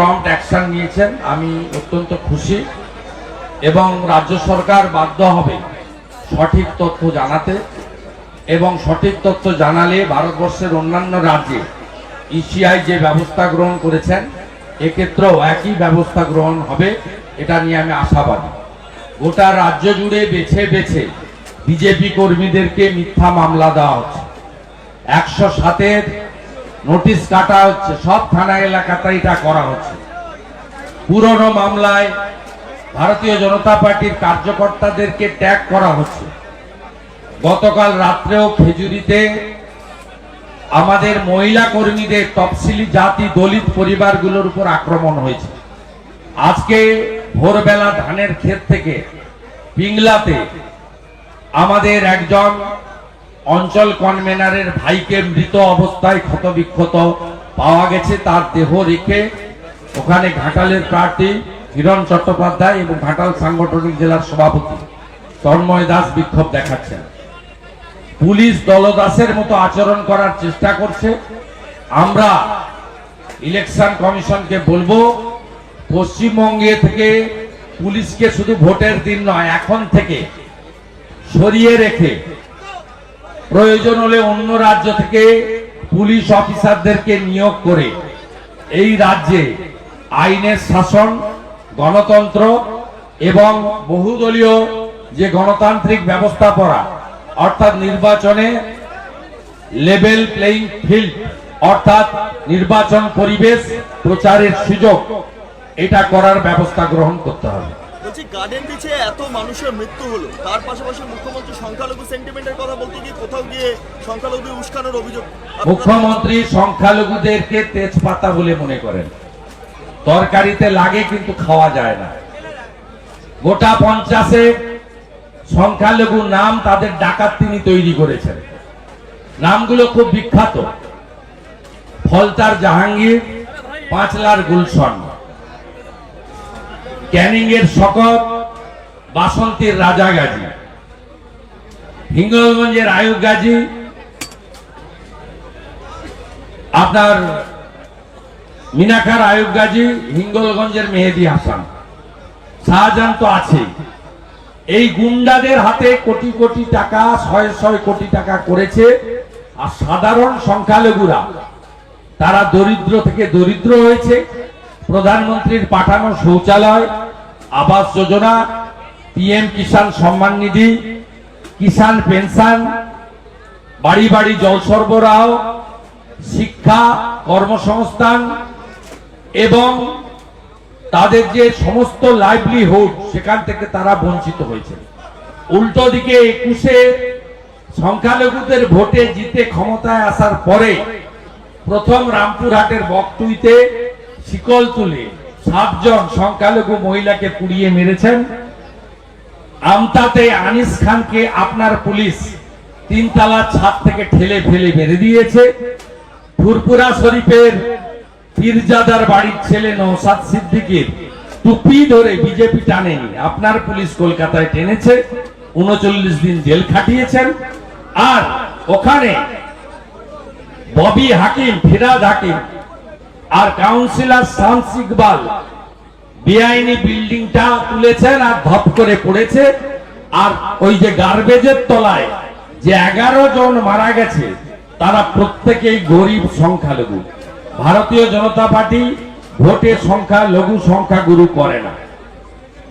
Prompt action নিয়েছেন, আমি অত্যন্ত খুশি। এবং রাজ্য সরকার বাধ্য হবে সঠিক তথ্য জানাতে এবং সঠিক তথ্য জানালে ভারতবর্ষের অন্যান্য রাজ্যে ইসিআই যে ব্যবস্থা গ্রহণ করেছেন, এক্ষেত্রেও একই ব্যবস্থা গ্রহণ হবে, এটা নিয়ে আমি আশাবাদী। গোটা রাজ্য জুড়ে বেছে বেছে বিজেপি কর্মীদেরকে মিথ্যা মামলা দেওয়া হচ্ছে। একশো সাতের নোটিশ কাটা হচ্ছে, সব থানা এলাকাতে এটা করা হচ্ছে। পুরনো মামলায় ভারতীয় জনতা পার্টির কার্যকর্তাদেরকে ট্যাগ করা হচ্ছে। গতকাল রাত্রেও খেজুরিতে আমাদের মহিলা কর্মীদের তফসিলি জাতি দলিত পরিবারগুলোর উপর আক্রমণ হয়েছে। আজকে ভোরবেলা ধানের ক্ষেত থেকে পিংলাতে আমাদের একজন অঞ্চল কনভেনারের ভাইকে মৃত অবস্থায় ক্ষতবিক্ষত পাওয়া গেছে, তার দেহ রেখে ওখানে ঘাটালের প্রার্থী হিরণ চট্টোপাধ্যায় এবং ঘাটাল সাংগঠনিক জেলার সভাপতি তন্ময় দাস বিক্ষোভ দেখাচ্ছেন। পুলিশ দলদাসের মতো আচরণ করার চেষ্টা করছে। আমরা ইলেকশন কমিশনকে বলব, পশ্চিমবঙ্গে থেকে পুলিশকে শুধু ভোটের দিন নয়, এখন থেকে সরিয়ে রেখে প্রয়োজন হলে অন্য রাজ্য থেকে পুলিশ অফিসারদেরকে নিয়োগ করে এই রাজ্যে আইনের শাসন, গণতন্ত্র এবং বহুদলীয় যে গণতান্ত্রিক ব্যবস্থাপনা, অর্থাৎ নির্বাচনে লেভেল প্লেইং ফিল্ড অর্থাৎ নির্বাচন পরিবেশ প্রচারের সুযোগ, এটা করার ব্যবস্থা গ্রহণ করতে হবে। বলছি, গার্ডেন বিচে এত মানুষের মৃত্যু হলো। তার পাশাপাশি মুখ্যমন্ত্রী সংখ্যালঘু সেন্টিমেন্টের কথা বলতে গিয়ে কোথাও গিয়ে সংখ্যালঘু উস্কানোর অভিযোগ মুখ্যমন্ত্রী সংখ্যালঘুদেরকে তেজপাতা বলে মনে করেন। তরকারিতে লাগে কিন্তু খাওয়া যায় না। গোটা পঞ্চাশে সংখ্যালঘু নাম তাদের ডাকাত তিনি তৈরি করেছেন। নামগুলো খুব বিখ্যাত। ফলতার জাহাঙ্গীর, পাঁচলার গুলশন। ক্যানিং এর শকত বাসন্তীর রাজা গাজী। হিঙ্গলগঞ্জের আয়ুব গাজী। আপনার মিনাখার আয়ুব গাজী, হিঙ্গলগঞ্জের মেহেদি হাসান। শাহজাহান তো আছে এই গুন্ডাদের হাতে কোটি কোটি টাকা, ছয় ছয় কোটি টাকা করেছে, আর সাধারণ সংখ্যালঘুরা, তারা দরিদ্র থেকে দরিদ্র হয়েছে। প্রধানমন্ত্রীর পাঠানো শৌচালয়, আবাস যোজনা, পিএম কিষাণ সম্মান নিধি, কিষাণ পেনশন, বাড়ি বাড়ি জল সরবরাহ, শিক্ষা, কর্মসংস্থান এবং তাদের যে সমস্ত লাইভলিহুড সেখান থেকে তারা বঞ্চিত হয়েছে। উল্টো দিকে একুশে সংখ্যালঘুদের ভোটে জিতে ক্ষমতায় আসার পরে প্রথম রামপুরহাটের বকটুইতে শিকল তুলে সাতজন সংখ্যালঘু মহিলাকে পুড়িয়ে মেরেছেন। আমতাতে আনিস খানকে আপনার পুলিশ তিনতলা ছাদ থেকে ঠেলে ফেলে মেরে দিয়েছে। ফুরপুরা শরীফের পীরজাদার বাড়ির ছেলে নৌসাদ সিদ্দিকের টুপি ধরে বিজেপি টানেনি। আপনার পুলিশ কলকাতায় টেনেছে, উনচল্লিশ দিন জেল খাটিয়েছেন। আর ওখানে ববি হাকিম, ফিরাদ হাকিম আর কাউন্সিলর শামস ইকবাল বেআইনি বিল্ডিংটা তুলেছেন আর ধপ করে পড়েছে। আর ওই যে গার্বেজের তলায় যে এগারো জন মারা গেছে, তারা প্রত্যেকেই গরিব সংখ্যালঘু। ভারতীয় জনতা পার্টি ভোটের সংখ্যা, লঘু সংখ্যা গুরু করে না।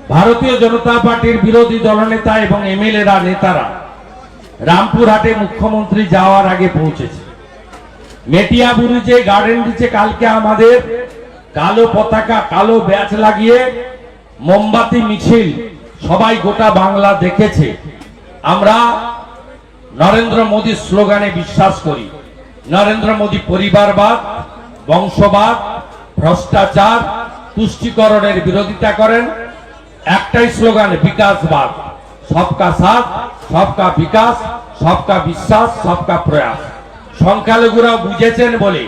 ভারতীয় জনতা পার্টির বিরোধী দলনেতা এবং এমএলএরা, নেতারা রামপুরহাটে মুখ্যমন্ত্রী যাওয়ার আগে পৌঁছেছে। মেটিয়া বুরুজে গার্ডেন দিচ্ছে কালকে আমাদের, কালো পতাকা, কালো ব্যাচ লাগিয়ে মোমবাতি, মিছিল, সবাই গোটা বাংলা দেখেছে। আমরা নরেন্দ্র মোদীর স্লোগানে বিশ্বাস করি। নরেন্দ্র মোদী পরিবারবাদ, বংশবাদ, ভ্রষ্টাচার, তুষ্টিকরণের বিরোধিতা করেন। একটাই স্লোগান, বিকাশবাদ। সবকা সাথ, সবকা বিকাশ, সবকা বিশ্বাস, সবকা প্রয়াস। সংখ্যালঘুরা বুঝেছেন বলে।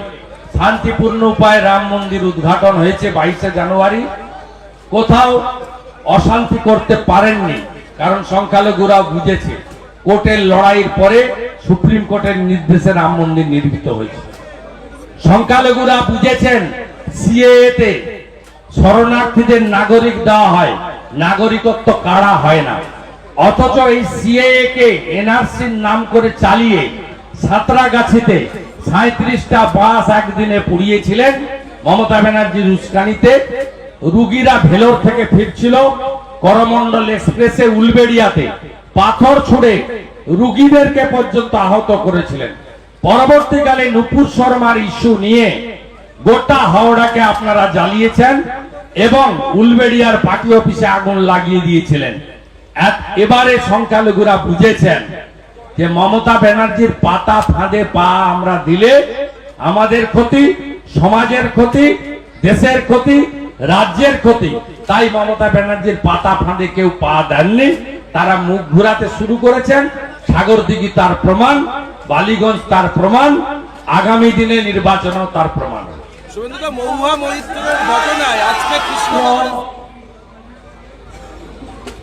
শান্তিপূর্ণ উপায়ে রাম মন্দির উদ্ঘাটন হয়েছে বাইশে জানুয়ারি। কোথাও অশান্তি করতে পারেননি, কারণ সংখ্যালঘুরা বুঝেছে। কোর্টের লড়াইয়ের পরে সুপ্রিম কোর্টের নির্দেশে রাম মন্দির নির্মিত হয়েছে। সংখ্যালঘুরা বুঝেছেন সিএতে শরণার্থীদের নাগরিক দেওয়া হয়, নাগরিকত্ব কারা হয় না। অথচ এই সিএএ কে এনআরসির নাম করে চালিয়ে সাঁতরাগাছিতে সাঁত্রিশটা বাস একদিনে পুড়িয়েছিলেন। মমতা ব্যানার্জির উস্কানিতে। রুগীরা ভেলোর থেকে ফিরছিল করমন্ডল এক্সপ্রেসে উলবেড়িয়াতে। পাথর ছুড়ে রুগীদেরকে পর্যন্ত আহত করেছিলেন। পরবর্তীকালে নুপুর শর্মার ইস্যু নিয়ে গোটা হাওড়াকে আপনারা জ্বালিয়েছেন এবং উলবেড়িয়ার পার্টি অফিসে আগুন লাগিয়ে দিয়েছিলেন। এবারে সংখ্যালঘুরা বুঝেছেন যে মমতা ব্যানার্জির পাতা ফাঁদে পা আমরা দিলে আমাদের ক্ষতি সমাজের ক্ষতি দেশের ক্ষতি রাজ্যের ক্ষতি। তাই মমতা ব্যানার্জির পাতা ফাঁদে কেউ পা দেননি। তারা মুখ ঘুরাতে শুরু করেছেন। সাগরদিঘি তার প্রমাণ বালিগঞ্জ তার প্রমাণ আগামী দিনে নির্বাচনেও তার প্রমাণ।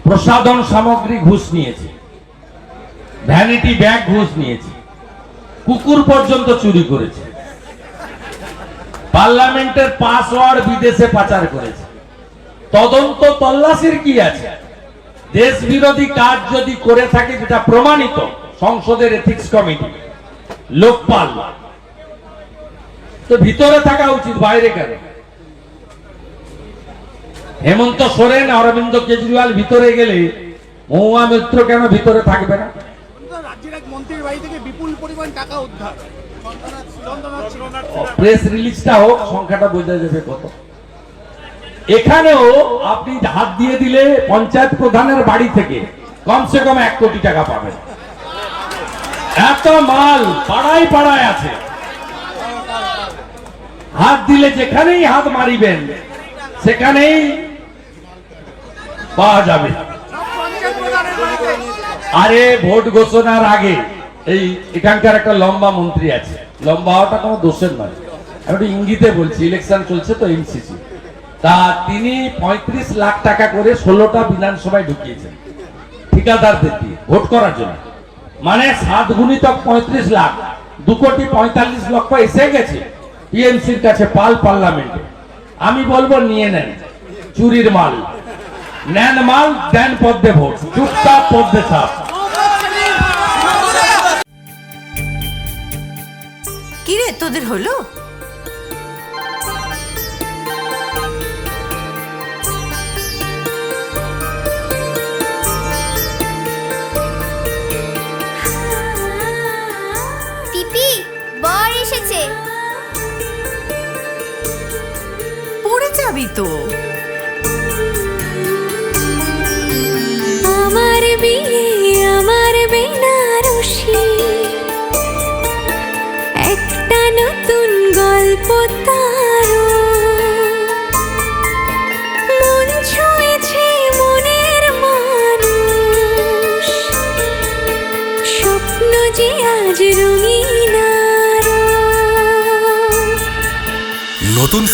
প্রসাধন সামগ্রী ঘুষ নিয়েছে। ভ্যানিটি ব্যাগ ঘুষ নিয়েছে। কুকুর পর্যন্ত চুরি করেছে। পার্লামেন্টের পাসওয়ার্ড বিদেশে পাচার করেছে। তদন্ত তল্লাশির কি আছে? দেশ বিরোধী কাজ যদি করে থাকে, যেটা প্রমাণিত, সংসদের এথিক্স কমিটি লোকপাল তো ভিতরে থাকা উচিত, বাইরে কেন? হেমন্ত সোরেন, অরবিন্দ কেজরিওয়াল ভিতরে গেলে মহুয়া মিত্র কেন ভিতরে থাকবে না? মন্ত্রীর বাড়ি থেকে বিপুল পরিমাণ টাকা উদ্ধার। প্রেস রিলিজটা হোক, সংখ্যাটা বোঝা যাবে কত। এখানেও আপনি হাত দিয়ে দিলে পঞ্চায়েত প্রধানের বাড়ি থেকে কমসে কম এক কোটি টাকা পাবেন। এত মাল পাড়ায় পাড়ায় আছে। হাত দিলে যেখানেই হাত মারিবেন, সেখানেই পাওয়া যাবে। আরে ভোট ঘোষণার আগে এই এখানকার একটা লম্বা মন্ত্রী আছে। লম্বা হওয়াটা কোনো দোষের নয়। আমি একটু ইঙ্গিতে বলছি ইলেকশন চলছে তো এমসিসি তা তিনি পঁয়ত্রিশ লাখ টাকা করে ষোলোটা বিধানসভায় ঢুকিয়েছেন, ঠিকাদারদের দিয়ে, ভোট করার জন্য। মানে সাত গুণিত পঁয়ত্রিশ লাখ, দু কোটি পঁয়তাল্লিশ লক্ষ এসে গেছে টিএমসির কাছে পাল পার্লামেন্টে। আমি বলব, নিয়ে নেন। চুরির মাল। নেন মাল, দেন পদ্মে ভোট। চুপচাপ পদ্মে ছাপ। কিরে তোদের হলো? পিপি বর এসেছে। পড়ে যাবি তো।